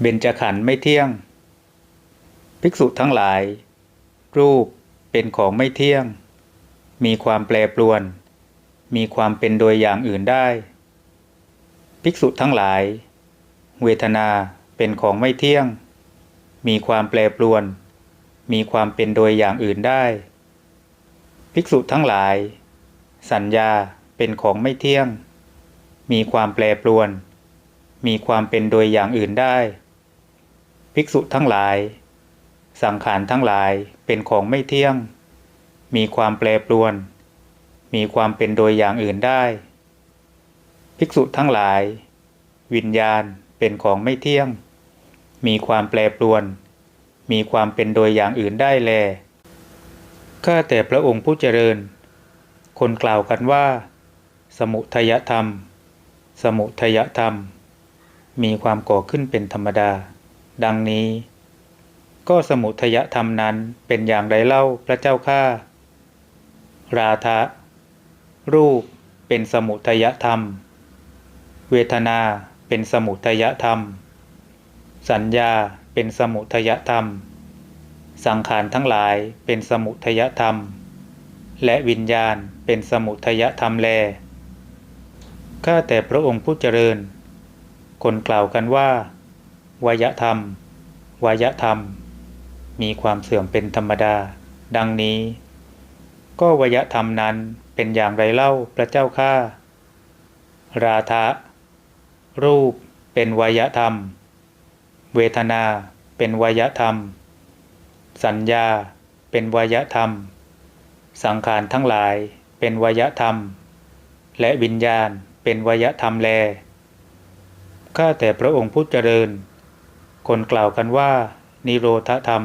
เบญจขันธ์ไม่เที่ยง ภิกษุทั้งหลาย รูปเป็นของไม่เที่ยง มีความแปรปรวน มีความเป็นโดยอย่างอื่นได้ ภิกษุทั้งหลาย เวทนาเป็นของไม่เที่ยง มีความแปรปรวน มีความเป็นโดยอย่างอื่นได้ ภิกษุทั้งหลาย สัญญาเป็นของไม่เที่ยง มีความแปรปรวน มีความเป็นโดยอย่างอื่นได้ ภิกษุทั้งหลาย สังขารทั้งหลายเป็นของไม่เที่ยง มีความแปรปรวน มีความเป็นโดยอย่างอื่นได้ ภิกษุทั้งหลาย วิญญาณเป็นของไม่เที่ยง มีความแปรปรวน มีความเป็นโดยอย่างอื่นได้แล ข้าแต่พระองค์ผู้เจริญ คนกล่าวกันว่า สมุทยธรรม สมุทยธรรม มีความก่อขึ้นเป็นธรรมดา ดังนี้ ก็สมุทยธรรมนั้นเป็นอย่างไรเล่าพระเจ้าข้าราทะรูปเป็นสมุทยธรรม เวทนาเป็นสมุทยธรรม สัญญาเป็นสมุทยธรรม สังขารทั้งหลายเป็นสมุทยธรรม และวิญญาณเป็นสมุทยธรรมแลข้าแต่พระองค์ผู้เจริญ คนกล่าวกันว่า วยธรรม วยธรรม มีความเสื่อมเป็นธรรมดา ดังนี้ ก็วยธรรมนั้นเป็นอย่างไรเล่าพระเจ้าข้า ราทะรูปเป็นวยธรรม เวทนาเป็นวยธรรม สัญญาเป็นวยธรรม สังขารทั้งหลายเป็นวยธรรม และวิญญาณเป็นวยธรรมแล ข้าแต่พระองค์ผู้เจริญ คนกล่าวกันว่า นิโรธธรรม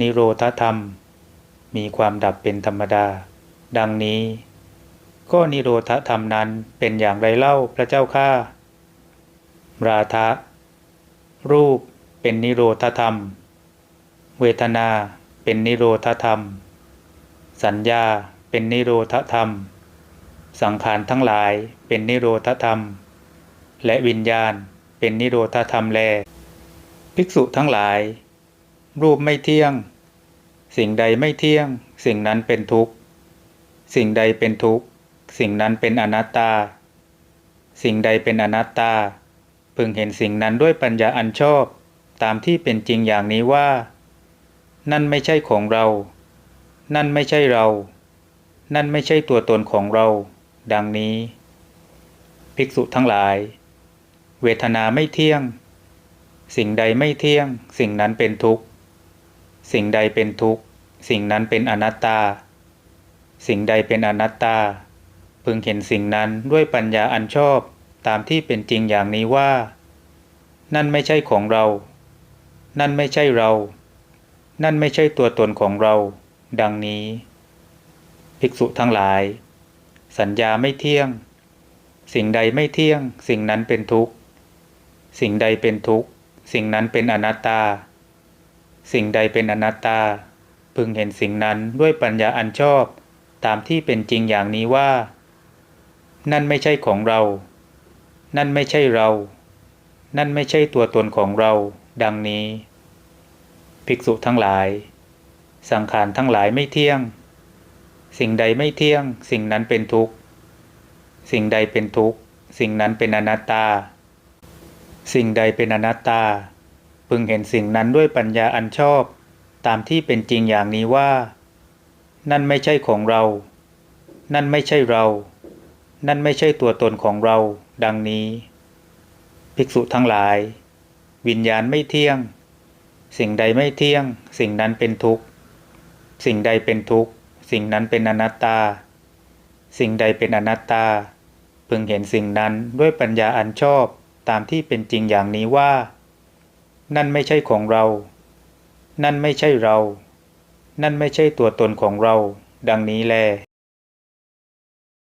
นิโรธธรรม มีความดับเป็นธรรมดา ดังนี้ ก็นิโรธธรรมนั้นเป็นอย่างไรเล่าพระเจ้าข้าราทะรูปเป็นนิโรธธรรม เวทนาเป็นนิโรธธรรม สัญญาเป็นนิโรธธรรม สังขารทั้งหลายเป็นนิโรธธรรม และวิญญาณเป็นนิโรธธรรมแล ภิกษุทั้งหลาย รูปไม่เที่ยง สิ่งใดไม่เที่ยง สิ่งนั้นเป็นทุกข์ สิ่งใดเป็นทุกข์ สิ่งนั้นเป็นอนัตตา สิ่งใดเป็นอนัตตา พึงเห็นสิ่งนั้นด้วยปัญญาอันชอบ ตามที่เป็นจริงอย่างนี้ว่า นั่นไม่ใช่ของเรา นั่นไม่ใช่เรา นั่นไม่ใช่ตัวตนของเรา ดังนี้ ภิกษุทั้งหลาย เวทนาไม่เที่ยง สิ่งใดไม่เที่ยง สิ่งนั้นเป็นทุกข์ สิ่งใดเป็นทุกข์ สิ่งนั้นเป็นอนัตตา สิ่งใดเป็นอนัตตา พึงเห็นสิ่งนั้นด้วยปัญญาอันชอบตามที่เป็นจริงอย่างนี้ว่า นั่นไม่ใช่ของเรา นั่นไม่ใช่เรา นั่นไม่ใช่ตัวตนของเรา ดังนี้ ภิกษุทั้งหลาย สัญญาไม่เที่ยง สิ่งใดไม่เที่ยง สิ่งนั้นเป็นทุกข์ สิ่งใดเป็นทุกข์ สิ่งนั้นเป็นอนัตตา สิ่งใดเป็นอนัตตา พึงเห็นสิ่งนั้นด้วยปัญญาอันชอบ ตามที่เป็นจริงอย่างนี้ว่า นั่นไม่ใช่ของเรา นั่นไม่ใช่เรา นั่นไม่ใช่ตัวตนของเรา ดังนี้ ภิกษุทั้งหลาย สังขารทั้งหลายไม่เที่ยง สิ่งใดไม่เที่ยง สิ่งนั้นเป็นทุกข์ สิ่งใดเป็นทุกข์ สิ่งนั้นเป็นอนัตตา สิ่งใดเป็นอนัตตา พึงเห็นสิ่งนั้นด้วยปัญญาอันชอบ ตามที่เป็นจริงอย่างนี้ว่า นั่นไม่ใช่ของเรา นั่นไม่ใช่เรา นั่นไม่ใช่ตัวตนของเรา ดังนี้ ภิกษุทั้งหลาย วิญญาณไม่เที่ยง สิ่งใดไม่เที่ยง สิ่งนั้นเป็นทุกข์ สิ่งใดเป็นทุกข์ สิ่งนั้นเป็นอนัตตา สิ่งใดเป็นอนัตตา พึงเห็นสิ่งนั้นด้วยปัญญาอันชอบ ตามที่เป็นจริงอย่างนี้ว่า นั่นไม่ใช่ของเรา นั่นไม่ใช่เรา นั่นไม่ใช่ตัวตนของเรา ดังนี้แล